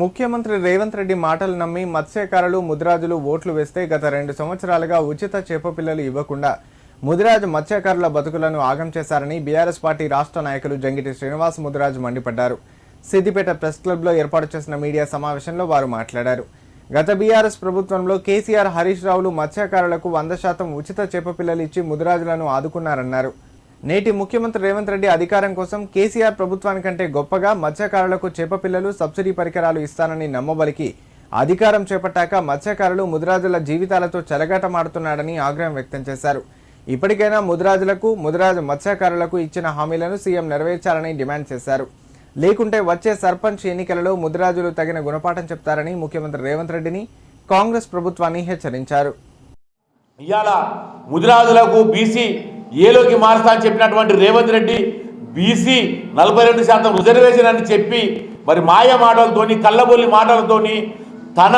ముఖ్యమంత్రి రేవంత్ రెడ్డి మాటలు నమ్మి మత్స్యకారులు ముద్రాజులు ఓట్లు వేస్తే గత రెండు సంవత్సరాలుగా ఉచిత చేపపిల్లలు ఇవ్వకుండా ముదిరాజు మత్స్యకారుల బతుకులను ఆగం చేశారని బీఆర్ఎస్ పార్టీ రాష్ట్ర నాయకులు జంగిటి శ్రీనివాస్ ముదిరాజు మండిపడ్డారు. సిద్దిపేట ప్రెస్ క్లబ్లో ఏర్పాటు చేసిన మీడియా సమావేశంలో వారు మాట్లాడారు. గత బీఆర్ఎస్ ప్రభుత్వంలో కేసీఆర్ హరీష్ రావులు మత్స్యకారులకు వంద శాతం ఉచిత చేపపిల్లలు ఇచ్చి ముదిరాజులను ఆదుకున్నారన్నారు. నేటి ముఖ్యమంత్రి రేవంత్ రెడ్డి అధికారం కోసం కేసీఆర్ ప్రభుత్వానికంటే గొప్పగా మత్స్యకారులకు చేపపిల్లలు సబ్సిడీ పరికరాలు ఇస్తానని నమ్మబలికి. అధికారం చేపట్టాక మత్స్యకారులు ముదిరాజుల జీవితాలతో చెలగాటమాడుతున్నాడని ఆగ్రహం వ్యక్తం చేశారు. ఇప్పటికైనా ముదిరాజులకు ముదిరాజు మత్స్యకారులకు ఇచ్చిన హామీలను సీఎం నెరవేర్చాలని డిమాండ్ చేశారు. లేకుంటే వచ్చే సర్పంచ్ ఎన్నికలలో ముదిరాజులు తగిన గుణపాఠం చెప్తారని ముఖ్యమంత్రి రేవంత్ రెడ్డిని కాంగ్రెస్ ప్రభుత్వాన్ని హెచ్చరించారు. ఇవాళ ముదిరాజులకు బీసీ ఏలోకి మారుస్తా అని చెప్పినటువంటి రేవంత్ రెడ్డి బీసీ నలభై రెండు శాతం రిజర్వేషన్ అని చెప్పి మరి మాయ మాటలతోని కళ్ళబొల్లి మాటలతోని తన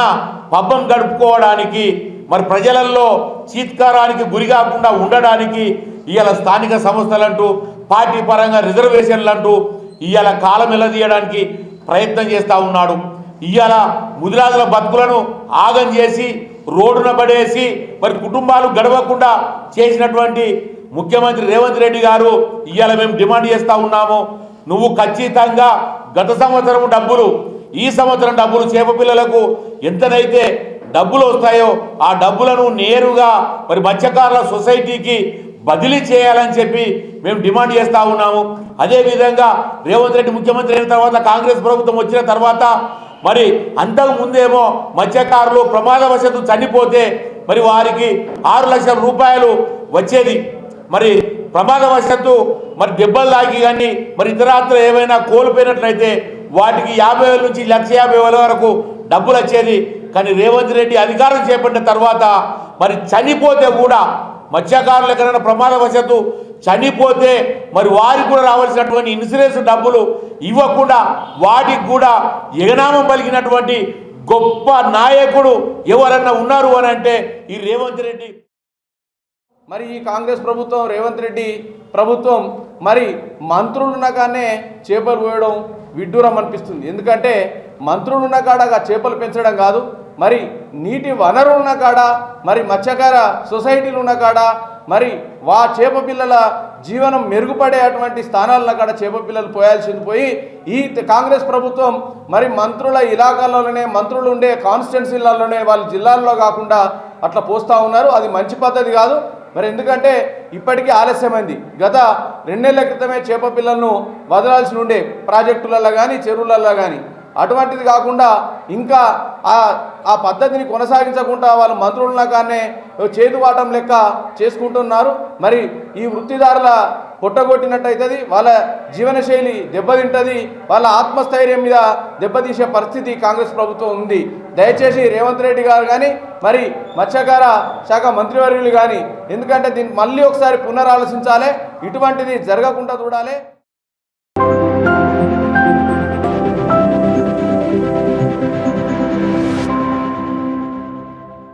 పబ్బం గడుపుకోవడానికి మరి ప్రజలలో చీత్కారానికి గురి కాకుండా ఉండడానికి ఇవాళ స్థానిక సంస్థలంటూ పార్టీ పరంగా రిజర్వేషన్లు అంటూ ఇవాళ కాలం ఇలదీయడానికి ప్రయత్నం చేస్తూ ఉన్నాడు. ఇవాళ ముదిరాజుల బతుకులను ఆగం చేసి రోడ్డున పడేసి మరి కుటుంబాలు గడవకుండా చేసినటువంటి ముఖ్యమంత్రి రేవంత్ రెడ్డి గారు ఇవాళ మేము డిమాండ్ చేస్తూ ఉన్నాము. నువ్వు ఖచ్చితంగా గత సంవత్సరం డబ్బులు ఈ సంవత్సరం డబ్బులు చేప పిల్లలకు ఎంతనైతే డబ్బులు వస్తాయో ఆ డబ్బులను నేరుగా మరి మత్స్యకారుల సొసైటీకి బదిలీ చేయాలని చెప్పి మేము డిమాండ్ చేస్తూ ఉన్నాము. అదేవిధంగా రేవంత్ రెడ్డి ముఖ్యమంత్రి అయిన తర్వాత కాంగ్రెస్ ప్రభుత్వం వచ్చిన తర్వాత మరి అంతకు ముందేమో మత్స్యకారులు ప్రమాదవశత్తు చనిపోతే మరి వారికి ఆరు లక్షల రూపాయలు వచ్చేది. మరి ప్రమాదవశాత్తు మరి దెబ్బలు తాకి కానీ మరి ఇతరాత్ర ఏమైనా కోల్పోయినట్లయితే వాటికి యాభై వేల నుంచి లక్ష యాభై వేల వరకు డబ్బులు వచ్చేది. కానీ రేవంత్ రెడ్డి అధికారం చేపట్టిన తర్వాత మరి చనిపోతే కూడా మత్స్యకారులు ఎక్కడైనా ప్రమాదవశాత్తు చనిపోతే మరి వారికి కూడా రావాల్సినటువంటి ఇన్సూరెన్స్ డబ్బులు ఇవ్వకుండా వాటికి కూడా ఎగనామం పలికినటువంటి గొప్ప నాయకుడు ఎవరన్నా ఉన్నారు అని అంటే ఈ రేవంత్ రెడ్డి మరి ఈ కాంగ్రెస్ ప్రభుత్వం రేవంత్ రెడ్డి ప్రభుత్వం మరి మంత్రులున్న కానే చేపలు పోయడం విడ్డూరం అనిపిస్తుంది. ఎందుకంటే మంత్రులున్న కాడగా చేపలు పెంచడం కాదు మరి నీటి వనరులు ఉన్న కాడ మరి మత్స్యకార సొసైటీలు ఉన్న కాడ మరి వా చేప పిల్లల జీవనం మెరుగుపడే అటువంటి స్థానాలను కాడ చేప పిల్లలు పోయాల్సింది పోయి ఈ కాంగ్రెస్ ప్రభుత్వం మరి మంత్రుల ఇలాకాలలోనే మంత్రులు ఉండే కాన్స్టిట్యున్సీలలోనే వాళ్ళ జిల్లాల్లో కాకుండా అట్లా పోస్తూ ఉన్నారు. అది మంచి పద్ధతి కాదు. మరి ఎందుకంటే ఇప్పటికీ ఆలస్యమైంది. గత రెండేళ్ళ క్రితమే చేప పిల్లలను వదలాల్సి ఉండే ప్రాజెక్టులలో కానీ చెరువులలో కానీ అటువంటిది కాకుండా ఇంకా ఆ ఆ పద్ధతిని కొనసాగించకుండా వాళ్ళ మంత్రుల కానీ చేతువాటం లెక్క చేసుకుంటున్నారు. మరి ఈ వృత్తిదారుల పొట్టగొట్టినట్టయితుంది వాళ్ళ జీవనశైలి దెబ్బతింటుంది వాళ్ళ ఆత్మస్థైర్యం మీద దెబ్బతీసే పరిస్థితి కాంగ్రెస్ ప్రభుత్వం ఉంది. దయచేసి రేవంత్ రెడ్డి గారు కానీ మరి మత్స్యకార శాఖ మంత్రివర్యులు కానీ ఎందుకంటే దీన్ని మళ్ళీ ఒకసారి పునరాలోచించాలి ఇటువంటిది జరగకుండా చూడాలి.